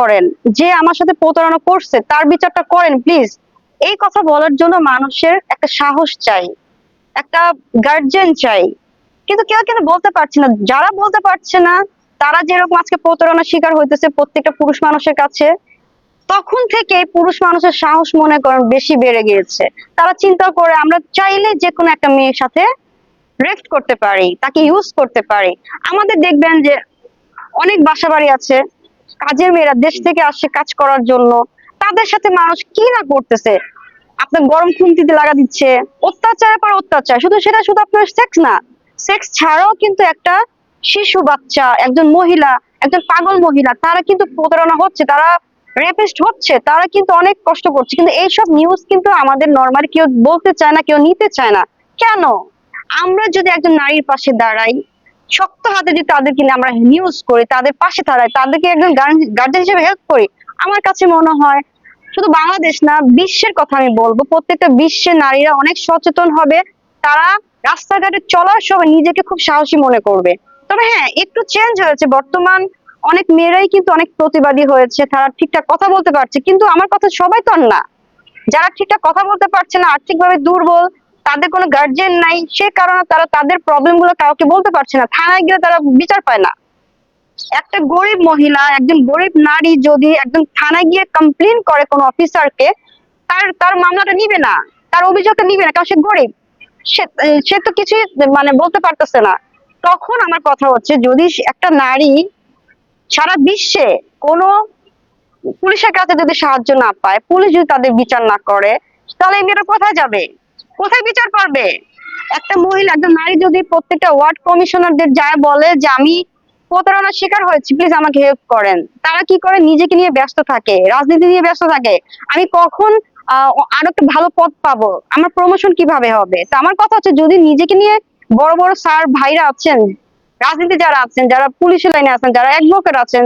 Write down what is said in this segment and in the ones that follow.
করেন, যে আমার সাথে প্রতারণা করছে, তার বিচারটা করেন প্লিজ এই কথা বলার জন্য মানুষের একটা সাহস চাই, একটা গার্জেন চাই। কিন্তু কেউ কেন বলতে পারছে না। যারা বলতে পারছে না, তারা যেরকম আজকে প্রতারণার শিকার হইতেছে প্রত্যেকটা পুরুষ মানুষের কাছে, তখন থেকে পুরুষ মানুষের সাহস মনে করেন বেশি বেড়ে গিয়েছে। তারা চিন্তা করে, আমরা চাইলে যে কোনো একটা মেয়ের সাথে রেক্ট করতে পারি, তাকে ইউজ করতে পারি। আমাদের দেখবেন যে অনেক বাসা বাড়ি আছে কাজের মেয়েরা দেশ থেকে আসছে কাজ করার জন্য, তাদের সাথে মানুষ কি না করতেছে? আপনার গরম খুন্তিতে লাগা দিচ্ছে অত্যাচারের পর অত্যাচার, শুধু সেটা শুধু আপনার সেক্স না সেক্স ছাড়াও কিন্তু একটা শিশু বাচ্চা, একজন মহিলা, একজন পাগল মহিলা, তারা কিন্তু প্রতারণা হচ্ছে, তারা রেপিস্ট হচ্ছে, তারা কিন্তু অনেক কষ্ট করছে, কিন্তু এইসব নিউজ কিন্তু আমাদের নর্মালি কেউ বলতে চায় না, কেউ নিতে চায় না। কেন? আমরা যদি একজন নারীর পাশে দাঁড়াই শক্ত হাতে যদি তাদেরকে নিয়ে আমরা নিউজ করি, তাদের পাশে দাঁড়াই, তাদেরকে একজন গার্জেন হিসেবে হেল্প করি, আমার কাছে মনে হয় শুধু বাংলাদেশ না, বিশ্বের কথা আমি বলব, প্রত্যেকটা বিশ্বের নারীরা অনেক সচেতন হবে, তারা রাস্তাঘাটে চলার সময় নিজেকে খুব সাহসী মনে করবে। তবে হ্যাঁ একটু চেঞ্জ হয়েছে, বর্তমান অনেক মেয়েরাই কিন্তু অনেক প্রতিবাদী হয়েছে, তারা ঠিকঠাক কথা বলতে পারছে, কিন্তু আমার কথা সবাই তো না। যারা ঠিকঠাক কথা বলতে পারছে না, আর্থিকভাবে দুর্বল তাদের কোনো গার্জিয়ান নাই, সে কারণে তারা তাদের প্রবলেমগুলো কাউকে বলতে পারছে না। থানায় গিয়ে তারা বিচার পায় না। একটা গরিব মহিলা, একজন গরিব নারী যদি একজন থানায় গিয়ে কমপ্লেন করে কোনো অফিসারকে তার তার মামলাটা নিবে না, তার অভিযোগটা নিবে না, কারণ সে গরিব। সে তো কিছুই মানে বলতে পারতেছে না। তখন আমার কথা হচ্ছে, যদি একটা নারী সারা বিশ্বে কোনো পুলিশের কাছে যদি সাহায্য না পায়, পুলিশ যদি তাদের বিচার না করে, তাহলে মেয়েটা কোথায় যাবে? কোথায় বিচার পারবে একটা মহিলা, একজন নারী যদি প্রত্যেকটা ওয়ার্ড কমিশনারদের যায় বলে যে আমি প্রতারণার শিকার হয়েছি প্লিজ আমাকে হেল্প করেন। তারা কি করে? নিজেকে নিয়ে ব্যস্ত থাকে, রাজনীতি নিয়ে ব্যস্ত থাকে। আমি কখন আরও একটা ভালো পদ পাবো? আমার প্রমোশন কীভাবে হবে? তো আমার কথা হচ্ছে, যদি নিজেকে নিয়ে বড় বড় স্যার ভাইরা আছেন, রাজনীতি যারা আছেন, যারা পুলিশের লাইনে আছেন, যারা অ্যাডভোকেট আছেন,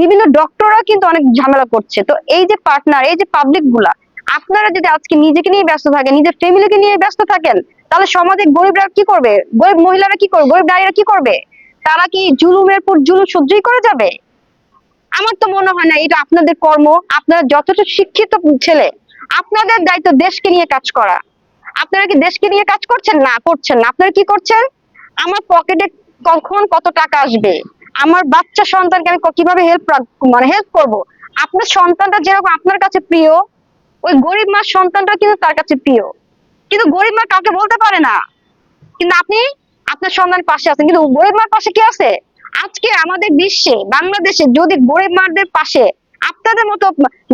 বিভিন্ন ডক্টররা কিন্তু অনেক ঝামেলা করছে। তো এই যে পার্টনার এই যে পাবলিকগুলা আপনারা যদি আজকে নিজেকে নিয়ে ব্যস্ত থাকেন, নিজের ফ্যামিলিকে নিয়ে ব্যস্ত থাকেন, তাহলে সমাজে গরিবরা কি করবে? গরিব মহিলারা কি করবে? গরিব নারীরা কি করবে? তারা কি জুলুমের পর জুলুম সহ্যই করে যাবে? আমার তো মনে হয় না এটা আপনাদের কর্ম, আপনারা যতটা শিক্ষিত ছেলে, আপনাদের দায়িত্ব দেশকে নিয়ে কাজ করা। আপনারা কি দেশকে নিয়ে কাজ করছেন? না করছেন না। আপনারা কি করছেন? আমার পকেটে কখন কত টাকা আসবে? আমার বাচ্চা সন্তানকে আমি কীভাবে হেল্প মানে হেল্প করব? আপনার সন্তানটা যেরকম আপনার কাছে প্রিয় ওই গরিব মার সন্তানটা কিন্তু তার কাছে প্রিয়। কিন্তু গরিব মা কাউকে বলতে পারে না। কিন্তু আপনি আপনার সন্তান পাশে আছেন। কিন্তু গরিব মার পাশে কি আছে? আজকে আমাদের বিশ্বে, বাংলাদেশে যদি গরিব মারদের পাশে, আপনাদের মতো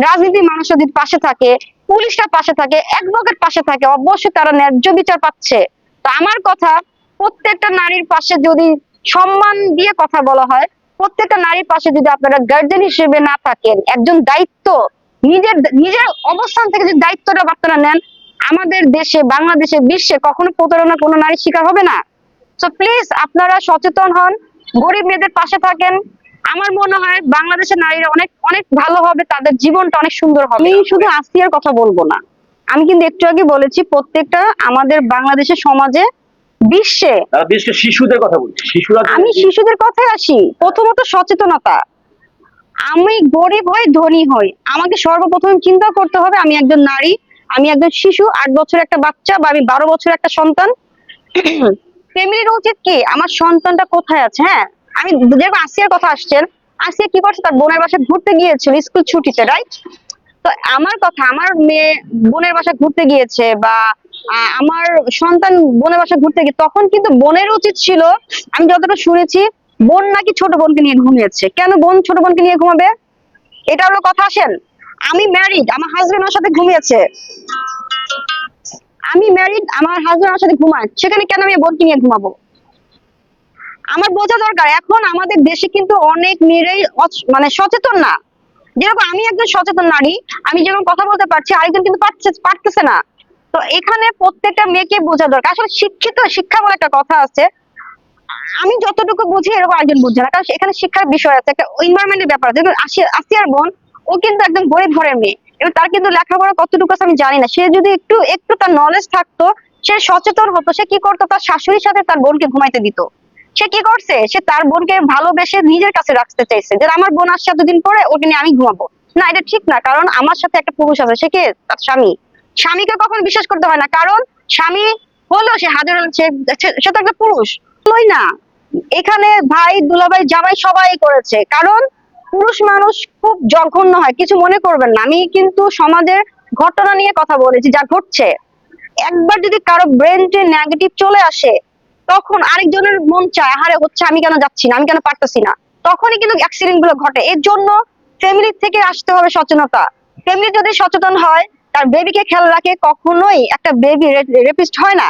রাজনীতি মানুষ যদি পাশে থাকে পুলিশটা পাশে থাকে অ্যাডভোকেট পাশে থাকে, অবশ্যই তারা ন্যায্য বিচার পাচ্ছে। তো আমার কথা, প্রত্যেকটা নারীর পাশে যদি সম্মান দিয়ে কথা বলা হয়, প্রত্যেকটা নারীর পাশে যদি আপনারা গার্জেন হিসেবে না থাকেন, একজন দায়িত্ব নিজের নিজের অবস্থান থেকে যদি দায়িত্বটা আপনারা নেন আমাদের দেশে বাংলাদেশে বিশ্বে কখনো প্রতারণা কোনো নারী শিকার হবে না। তো প্লিজ আপনারা সচেতন হন গরিব মেয়েদের পাশে থাকেন। আমার মনে হয় বাংলাদেশের নারীরা অনেক অনেক ভালো হবে তাদের জীবনটা অনেক সুন্দর হবে। আমি শুধু আসিয়ার কথা বলব না আমি কিন্তু একটু আগে বলেছি প্রত্যেকটা আমাদের বাংলাদেশের সমাজে বিশ্বে শিশুদের কথা বলছি। শিশুরা আমি শিশুদের কথায় আসি প্রথমত সচেতনতা। আমি গরিব হই ধনী হই। আমাকে সর্বপ্রথম চিন্তা করতে হবে, আমি একজন নারী, আমি একজন শিশু, আট বছর একটা বাচ্চা বা আমি বারো বছর একটা সন্তান। ফ্যামিলির উচিত কি? আমার সন্তানটা কোথায় আছে? হ্যাঁ আমি যেরকম আসিয়ার কথা আসছেন, আসিয়া কি করছে? তার বোনের বাসায় ঘুরতে গিয়েছিল, স্কুল ছুটিতে রাইট তো আমার কথা, আমার মেয়ে বোনের বাসায় ঘুরতে গিয়েছে বা আমার সন্তান বোনের বাসায় ঘুরতে গিয়ে, তখন কিন্তু বোনের উচিত ছিল, আমি যতটা শুনেছি বোন নাকি ছোট বোনকে নিয়ে ঘুমিয়েছে? কেন বোন ছোট বোনকে নিয়ে ঘুমাবে? এটা হলো কথা, আসেন। আমি ম্যারিড আমার হাজবেন্ড আমার সাথে ঘুমিয়েছে। আমি ম্যারিড আমার হাজবেন্ড আমার সাথে ঘুমায়। সেখানে কেন আমি বোনকে নিয়ে ঘুমাবো? আমার বোঝা দরকার, এখন আমাদের দেশে কিন্তু অনেক মেয়েরাই মানে সচেতন না। যেরকম আমি একজন সচেতন নারী, আমি যেরকম কথা বলতে পারছি, আরেকজন কিন্তু পারতেছে না। তো এখানে প্রত্যেকটা মেয়েকে বোঝা দরকার। আসলে শিক্ষিত শিক্ষা বলে একটা কথা আছে। আমি যতটুকু বুঝি এরকম একজন বুঝছে না। কারণ এখানে শিক্ষার বিষয় আছে, একটা এনভায়রনমেন্টের ব্যাপার আছে। আসি- আসিয়ার বোন, ও কিন্তু একদম গরিব ঘরের মেয়ে। এবার তার কিন্তু লেখাপড়া কতটুকু আছে আমি জানি না। সে যদি একটু একটু তার নলেজ থাকতো, সে সচেতন হতো, সে কি করতো? তার শাশুড়ির সাথে তার বোনকে ঘুমাইতে দিত। সে কি করছে? সে তার বোনকে ভালোবেসে নিজের কাছে রাখতে চাইছে। যে আমার বোন আসছে এতদিন পরে, ওকে নিয়ে আমি ঘুমাবো। না, এটা ঠিক না। কারণ আমার সাথে একটা পুরুষ আছে, সে কে? তার স্বামী। স্বামীকে কখনো বিশ্বাস করতে হয় না। কারণ স্বামী হলো সে হাজার সে তো একটা পুরুষ। হলোই না। এখানে ভাই, দুলাভাই, জামাই সবাই করেছে। কারণ পুরুষ মানুষ খুব জঘন্য হয়, কিছু মনে করবেন না। আমি কিন্তু সমাজের ঘটনা নিয়ে কথা বলেছি, যা ঘটছে। একবার যদি কারও ব্রেনটে নেগেটিভ চলে আসে, তখন আরেকজনের মন চায় আরে হচ্ছে আমি কেন যাচ্ছি না? আমি কেন পারতেছি না? তখনই কিন্তু অ্যাক্সিডেন্টগুলো ঘটে। এর জন্য ফ্যামিলি থেকে আসতে হবে সচেতনতা। ফ্যামিলি যদি সচেতন হয়, তার বেবিকে খেয়াল রাখে, কখনোই একটা বেবি রেপিস্ট হয় না।